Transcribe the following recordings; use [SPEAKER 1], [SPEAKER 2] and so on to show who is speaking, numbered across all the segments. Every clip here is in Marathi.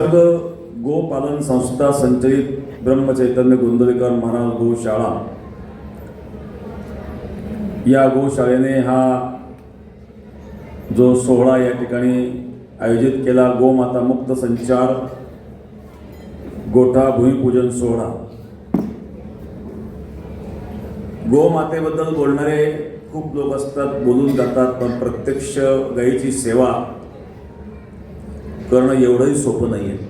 [SPEAKER 1] सर्व गोपालन संस्था संचलित ब्रह्मचैतन्य गोंदलेकर महाराज गोशाळा. या गोशाळेने हा जो सोहळा या ठिकाणी आयोजित केला गोमाता मुक्त संचार गोठा भूमिपूजन सोहळा. गोमातेबद्दल बोलणारे खूप लोक असतात बोलून जातात पण प्रत्यक्ष गायीची सेवा करणं एवढंही सोपं नाही आहे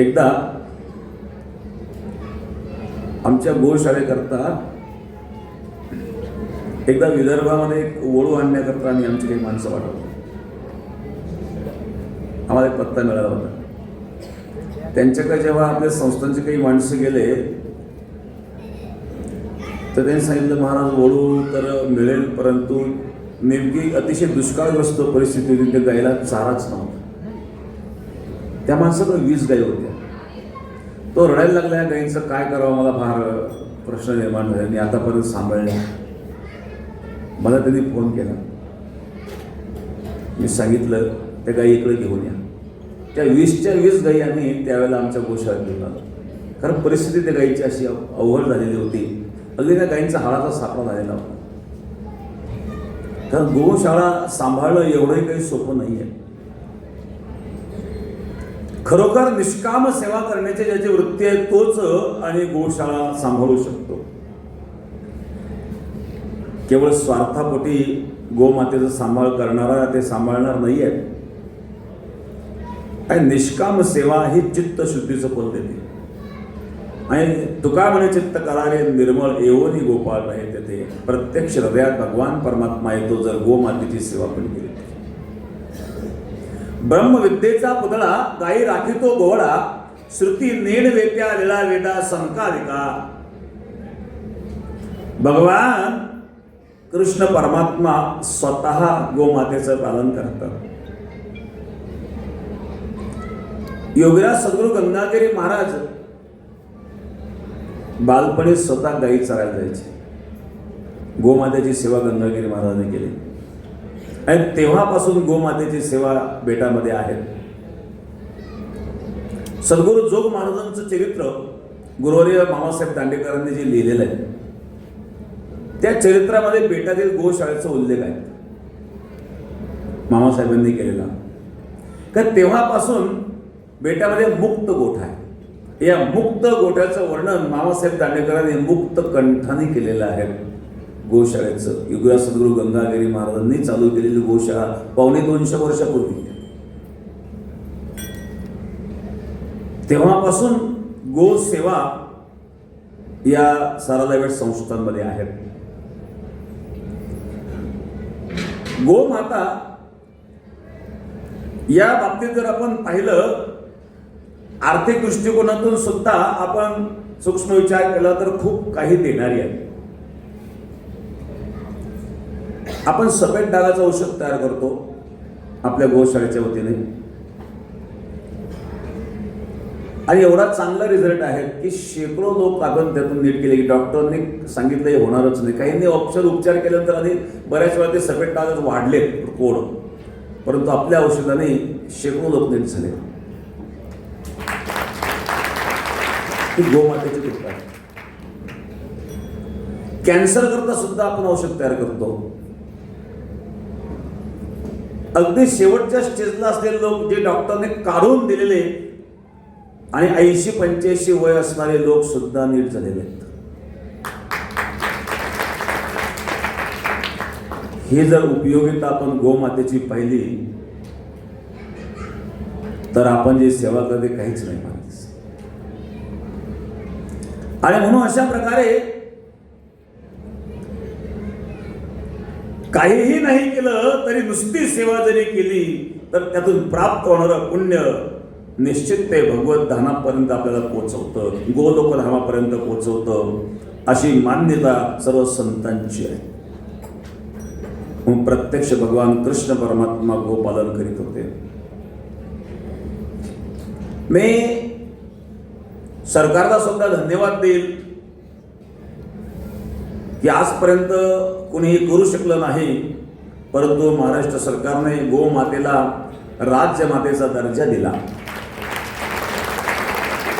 [SPEAKER 1] एकदा आमच्या गोशाळेकरता एकदा विदर्भामध्ये एक वळू आणण्याकरता आम्ही आमची काही माणसं वाढवली. आम्हाला एक पत्ता मिळाला होता. त्यांच्याकडे जेव्हा आपल्या संस्थांचे काही माणसं गेले तर त्यांनी सांगितलं महाराज वळू तर मिळेल परंतु नेमकी अतिशय दुष्काळग्रस्त परिस्थिती होती त्या गायीला चाराच नव्हता. त्या माणसाकडे वीस गायी होत्या. तो रडायला लागला या गायींचं काय करावं? मला फार प्रश्न निर्माण झाले. मी आतापर्यंत सांभाळल्या मला त्यांनी फोन केला. मी सांगितलं त्या गायी इकडे घेऊन या. त्या वीसच्या वीस गायी आम्ही त्यावेळेला आमच्या गोशाळात घेऊन आलो. कारण परिस्थिती त्या गायीची अशी अवघड झालेली होती. अगदी त्या गायींचा हाडाचा सापडा झालेला होता. तर गोशाळा सांभाळणं एवढंही काही सोपं नाही आहे खरोखर निष्काम सेवा करण्याची ज्याची वृत्ती आहे तोच आणि गोशाळा सांभाळू शकतो. केवळ स्वार्थापोटी गोमातेचा सांभाळ करणारा ते सांभाळणार नाही आहे आणि निष्काम सेवा ही चित्त शुद्धीचं फल देते. आणि तुका म्हणे चित्त करारे निर्मळ एवोनी गोपाळ आहे तेथे प्रत्यक्ष हृदयात भगवान परमात्मा येतो जर गोमातेची सेवा पण केली ब्रह्मविद्येचा पुतळा गाई राखितो गोवळा श्रुती नेण वेत्या लिळा वेदा संकालिका भगवान कृष्ण परमात्मा स्वतः गोमातेचं पालन करतात. योगीराज सद्गुरु गंगागिरी महाराज बालपणी स्वतः गाई चरायला जायचे. गोमातेची सेवा गंगागिरी महाराजांनी केली. आणि तेव्हापासून गोमातेची सेवा बेटामध्ये आहे. सद्गुरू जोग महाराजांचं चरित्र गुरुवर्य मामासाहेब दांडेकरांनी जे लिहिलेलं आहे त्या चरित्रामध्ये बेटातील गोशाळेचा उल्लेख आहे. मामासाहेबांनी केलेला. कारण तेव्हापासून बेटामध्ये मुक्त गोठा आहे. या मुक्त गोठ्याचं वर्णन मामासाहेब दांडेकरांनी मुक्त कंठाने केलेलं आहे. गोशाळेचं. युगराज सद्गुरू गंगागिरी महाराजांनी चालू केलेली गोशाळा पावणे दोनशे वर्षापूर्वी. तेव्हापासून गो सेवा या सारादावेट संस्थांमध्ये आहेत गोमाता या बाबतीत जर आपण पाहिलं आर्थिक दृष्टिकोनातून सुद्धा आपण सूक्ष्म विचार केला तर खूप काही देणारी आहे. आपण सफेद डागाचं औषध तयार करतो आपल्या गोशाळेच्या वतीने. आणि एवढा चांगला रिझल्ट आहे की शेकडो लोक आपण त्यातून नीट केले की डॉक्टरनी सांगितलं हे होणारच नाही. काहींनी औषध उपचार केल्यानंतर आधी बऱ्याच वेळा ते सफेद डागच वाढले कोड. परंतु आपल्या औषधाने शेकडो लोक नीट झाले. ही गोमातेची कृपा आहे कॅन्सर करता सुद्धा आपण औषध तयार करतो. अगदी शेवटच्या स्टेजला असलेले लोक जे डॉक्टरने काढून दिलेले आणि ऐंशी पंच्याऐंशी वय असणारे लोक सुद्धा नीट झालेले आहेत. ही जर उपयोगिता आपण गोमातेची पाहिली तर आपण जे सेवा करते काहीच नाही मानतेस आणि म्हणून अशा प्रकारे काहीही नाही केलं तरी नुसती सेवा जरी केली तर त्यातून प्राप्त होणारं पुण्य निश्चित ते भगवत धामापर्यंत आपल्याला पोचवतं गोलोक धामापर्यंत पोचवतं अशी मान्यता सर्व संतांची आहे. मग प्रत्यक्ष भगवान कृष्ण परमात्मा गोपालन करीत होते. मी सरकारला सुद्धा धन्यवाद देईल की आजपर्यंत कोणीही करू शकलं नाही परंतु महाराष्ट्र सरकारने गोमातेला राज्यमातेचा दर्जा दिला.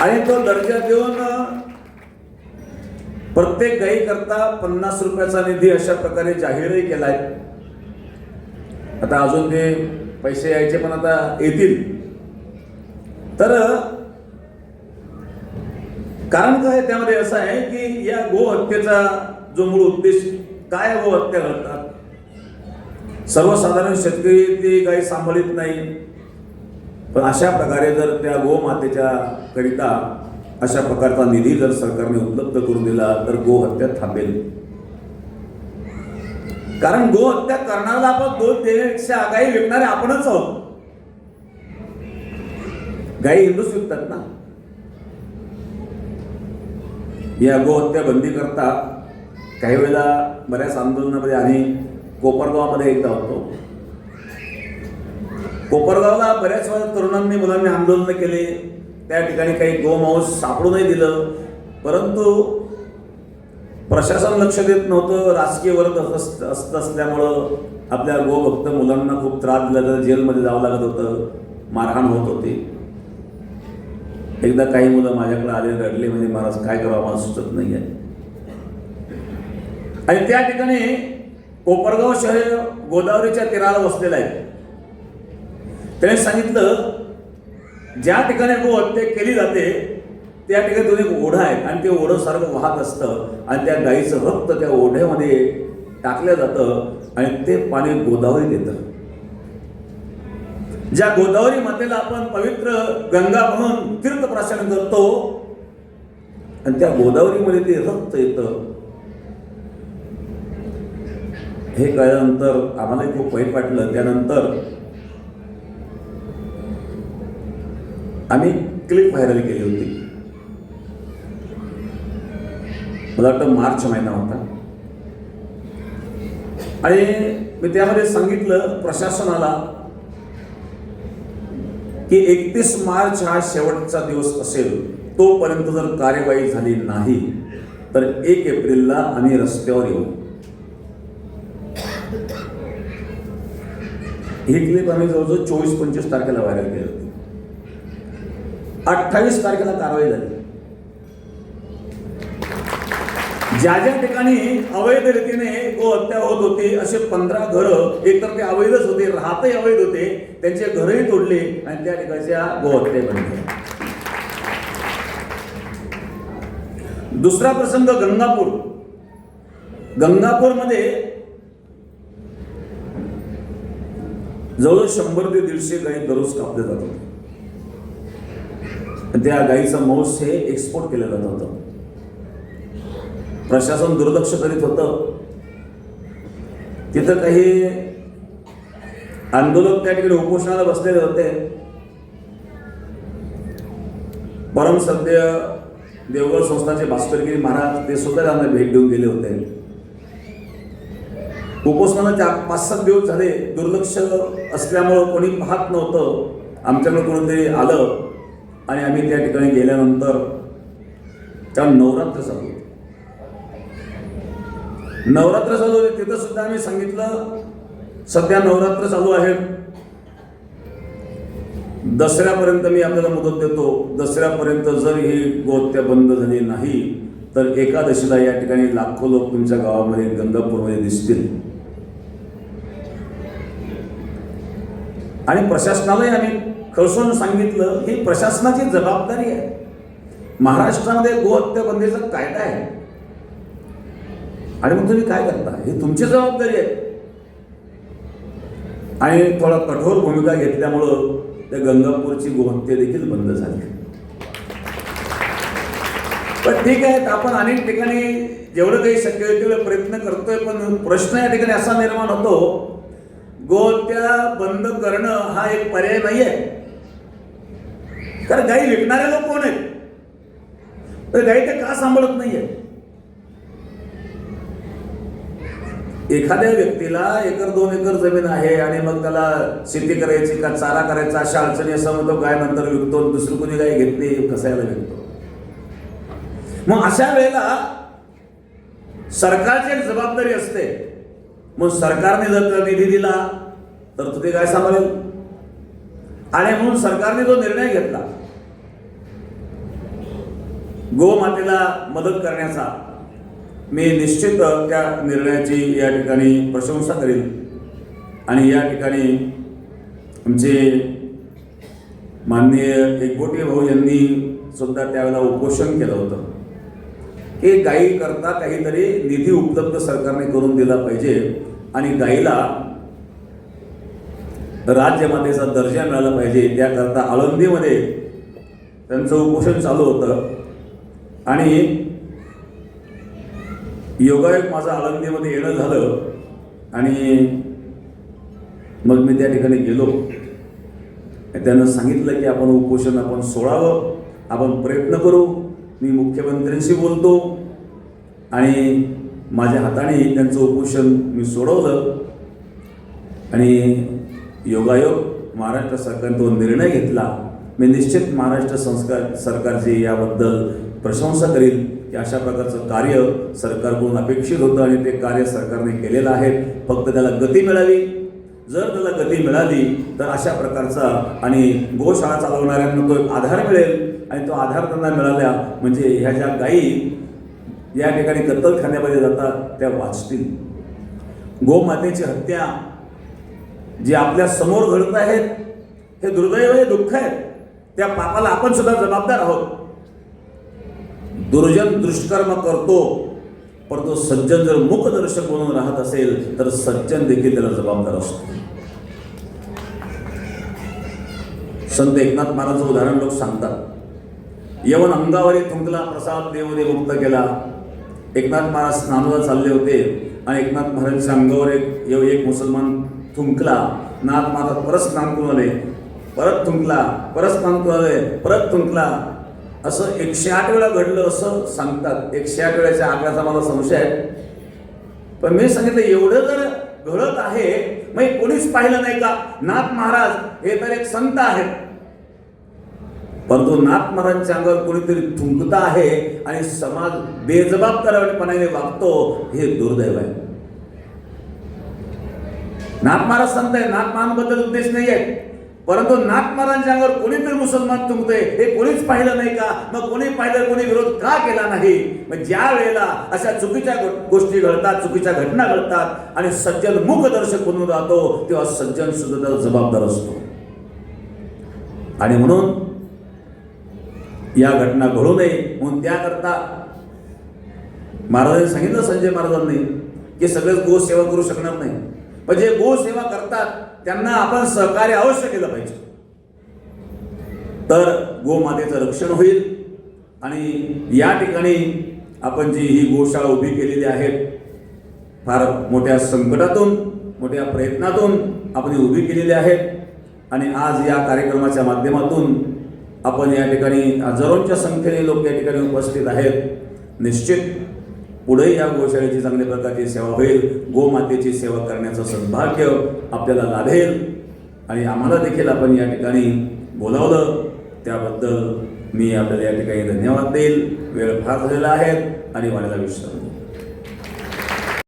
[SPEAKER 1] आणि तो दर्जा देऊन प्रत्येक गायी करता पन्नास रुपयाचा निधी अशा प्रकारे जाहीरही केलाय. आता अजून ते पैसे यायचे पण आता येतील. तर कारण काय त्यामध्ये असं आहे की या गोहत्येचा जो मूळ उद्देश काय गोहत्या करतात? सर्वसाधारण शेतकरी ते काही सांभाळत नाही. पण अशा प्रकारे जर त्या गोमातेच्या करिता अशा प्रकारचा निधी जर सरकारने उपलब्ध करून दिला तर गोहत्या थांबेल. कारण गोहत्या करणारा आपण दोन देण्यापेक्षा गाई विकणारे आपणच आहोत. गाई हिंदूच विकतात ना? या गोहत्या बंदी करता काही वेळेला बऱ्याच आंदोलनामध्ये आणि कोपरगावामध्ये एकदा होतो. कोपरगावला बऱ्याच वेळा तरुणांनी मुलांनी आंदोलन केले. त्या ठिकाणी काही गोमांस सापडू नाही दिलं. परंतु प्रशासन लक्ष देत नव्हतं. राजकीय वर्ग असत असत असल्यामुळं आपल्या गोभक्त मुलांना खूप त्रास दिला जेलमध्ये जावं लागत होतं. मारहाण होत होती. एकदा काही मुलं माझ्याकडे आले रडले म्हणजे महाराज काय करावं मला सुचत नाही आहे आणि त्या ठिकाणी कोपरगाव शहर गोदावरीच्या तीराला वसलेलं आहे. त्याने सांगितलं ज्या ठिकाणी गो हत्या केली जाते त्या ठिकाणी दोन एक ओढा आहे आणि ते ओढं सारखं वाहत असतं आणि त्या गाईचं रक्त त्या ओढ्यामध्ये टाकलं जातं आणि ते पाणी गोदावरीत येतं ज्या गोदावरी मातेला आपण पवित्र गंगा म्हणून तीर्थप्रसारण करतो आणि त्या गोदावरीमध्ये ते रक्त येतं. हे कळल्यानंतर आम्हालाही खूप वाईट वाटलं. त्यानंतर आम्ही क्लिप व्हायरल केली होती. मला वाटतं मार्च महिना होता. आणि मी त्यामध्ये सांगितलं प्रशासनाला की एकतीस मार्च हा शेवटचा दिवस असेल तोपर्यंत जर कार्यवाही झाली नाही तर एक एप्रिलला आम्ही रस्त्यावर येऊ. ही क्लिप आम्ही जवळजवळ चोवीस पंचवीस तारखेला व्हायरल केली होती. अठ्ठावीस तारखेला कारवाई झाली. ज्या ज्या ठिकाणी अवैध रीतीने गोहत्या होत होती असे पंधरा घरं एकतर ते अवैधच होते राहतही अवैध होते त्यांचे घरही तोडले आणि त्या ठिकाणच्या गोहत्या बनल्या दुसरा प्रसंग गंगापूर. गंगापूरमध्ये जवळजवळ शंभर ते दीडशे गाई दररोज कापले जात होते त्या गाईचं मांस हे एक्सपोर्ट केलं जात होतं. प्रशासन दुर्लक्ष करीत होतं. तिथं काही आंदोलक त्या ठिकाणी उपोषणाला बसलेले होते. परम सध्य देवगड संस्थाचे भास्करगिरी महाराज ते सुद्धा त्यांना भेट देऊन गेले होते. उपोषणाला चार पाच सात दिवस झाले. दुर्लक्ष असल्यामुळं कोणी पाहत नव्हतं. आमच्याकडे कोणीतरी आलं आणि आम्ही त्या ठिकाणी गेल्यानंतर त्या नवरात्र चालू होते. नवरात्र चालू आहे तिथं सुद्धा आम्ही सांगितलं सध्या नवरात्र चालू आहे. दसऱ्यापर्यंत मी आपल्याला मुदत देतो. दसऱ्यापर्यंत जर ही गोहत्या बंद झाली नाही तर एकादशीला या ठिकाणी लाखो लोक तुमच्या गावामध्ये गंगापूरमध्ये दिसतील. आणि प्रशासनालाही आम्ही खळसून सांगितलं ही प्रशासनाची जबाबदारी आहे. महाराष्ट्रामध्ये गोहत्या बंदीचा कायदा आहे. आणि मग तुम्ही काय करता? ही तुमची जबाबदारी आहे. आणि थोडा कठोर भूमिका घेतल्यामुळं त्या गंगापूरची गोहंते देखील बंद झाली. पण ठीक आहे आपण अनेक ठिकाणी जेवढं काही शक्य होईल तेवढे प्रयत्न करतोय पण प्रश्न या ठिकाणी असा निर्माण होतो गोहत्या बंद करणं हा एक पर्याय नाही आहे कारण गाई विकणारे लोक कोण आहेत? तर गाई ते का सांभाळत नाहीये? एखाद्या व्यक्तीला एकर दोन एकर जमीन आहे आणि मग त्याला शेती करायची का चारा करायचा अशा अडचणी असं म्हणतो गाय नंतर विकतो दुसरं दुसरी कोणी गाय नाही कसायला विकतो. मग अशा वेळेला सरकारची एक जबाबदारी असते. मग सरकारने जर निधी दिला तर तुझे काय सांभाळेल. आणि म्हणून सरकारने जो निर्णय घेतला गोमातेला मदत करण्याचा मी निश्चित त्या निर्णयाची या ठिकाणी प्रशंसा करेन. आणि या ठिकाणी आमचे माननीय एकबोटे भाऊ यांनी सुद्धा त्यावेळेला उपोषण केलं होतं. की गायी करता काहीतरी निधी उपलब्ध सरकारने करून दिला पाहिजे आणि गायीला राज्यमातेचा दर्जा मिळाला पाहिजे त्याकरता आळंदीमध्ये त्यांचं उपोषण चालू होतं. आणि योगायोग माझं आळंदीमध्ये येणं झालं आणि मग मी त्या ठिकाणी गेलो. त्यानं सांगितलं की आपण उपोषण आपण सोडावं आपण प्रयत्न करू. मी मुख्यमंत्र्यांशी बोलतो आणि माझ्या हाताने त्यांचं उपोषण मी सोडवलं. आणि योगायोग महाराष्ट्र सरकारने तो निर्णय घेतला. मी निश्चित महाराष्ट्र संस्कार सरकारची याबद्दल प्रशंसा करील. की अशा प्रकारचं कार्य सरकारकडून अपेक्षित होतं आणि ते कार्य सरकारने केलेलं आहे. फक्त त्याला गती मिळावी जर त्याला गती मिळाली तर अशा प्रकारचा आणि गोशाळा चालवणाऱ्यांना तो एक आधार मिळेल. आणि तो आधार त्यांना मिळाला म्हणजे ह्या ज्या गायी या ठिकाणी कत्तलखान्यामध्ये जातात त्या वाचतील. गोमातेची हत्या जी आपल्यासमोर घडत आहेत हे दुर्दैव हे दुःख आहे त्या पापाला आपण सुद्धा जबाबदार आहोत. दुर्जन दुष्कर्म करतो परंतु सज्जन जर मुखदर्शक म्हणून राहत असेल तर सज्जन देखील त्याला जबाबदार असतो. संत एकनाथ महाराजचं उदाहरण लोक सांगतात. यवन अंगावरी थुंकला प्रसाद देवदे मुक्त केला. एकनाथ महाराज स्नानाला चालले होते आणि एकनाथ महाराजांच्या अंगावर एक येव एक मुसलमान थुंकला. नाथ महाराज परत स्नान करून आले. परत थुंकला परत स्नान करून आले परत थुंकला. असं एकशे आठ वेळा घडलं असं सांगतात. एकशे आठ वेळाच्या आकड्याचा मला संशय आहे. पण मी सांगितलं एवढं जर घडत आहे मग कोणीच पाहिलं नाही का? नाथ महाराज हे तर एक संत आहेत. परंतु नाथ महाराजांच्या अंगावर कोणीतरी थुंकता आहे आणि समाज बेजबाबदारपणाने वागतो हे दुर्दैव आहे. नाथ महाराज संत आहे नाथ महाराजांबद्दल उद्देश नाही आहे परंतु नाथ महाराजांच्या अंगावर कोणीतरी मुसलमान तुमतोय हे कोणीच पाहिलं नाही का? मग कोणी पाहिलं कोणी विरोध का केला नाही? मग ज्या वेळेला अशा चुकीच्या गोष्टी घडतात चुकीच्या घटना घडतात आणि सज्जन मुखदर्शक बनून राहतो तेव्हा सज्जन सुद्धा जबाबदार असतो. आणि म्हणून या घटना घडू नये म्हणून त्याकरता महाराजांनी सांगितलं संजय महाराजांनी की सगळेच गो सेवा करू शकणार नाही. पण जे गो सेवा करतात त्यांना आपण सहकार्य अवश्य केलं पाहिजे. तर गोमातेचं रक्षण होईल आणि या ठिकाणी आपण जी ही गोशाळा उभी केलेली आहे फार मोठ्या संकटातून मोठ्या प्रयत्नातून आपण उभी केलेली आहे आणि आज या कार्यक्रमाच्या माध्यमातून आपण या ठिकाणी हजारोंच्या संख्येने लोक या ठिकाणी उपस्थित आहेत. निश्चित पुढे या गोशाळेची चांगल्या प्रकारची सेवा होईल. गोमातेची सेवा करण्याचं सद्भाग्य आपल्याला लाभेल. आणि आम्हाला देखील आपण या ठिकाणी बोलावलं. त्याबद्दल मी आपल्याला या ठिकाणी धन्यवाद देईल. वेळ फार झालेला आहे आणि वाढायला विश्राम देईल.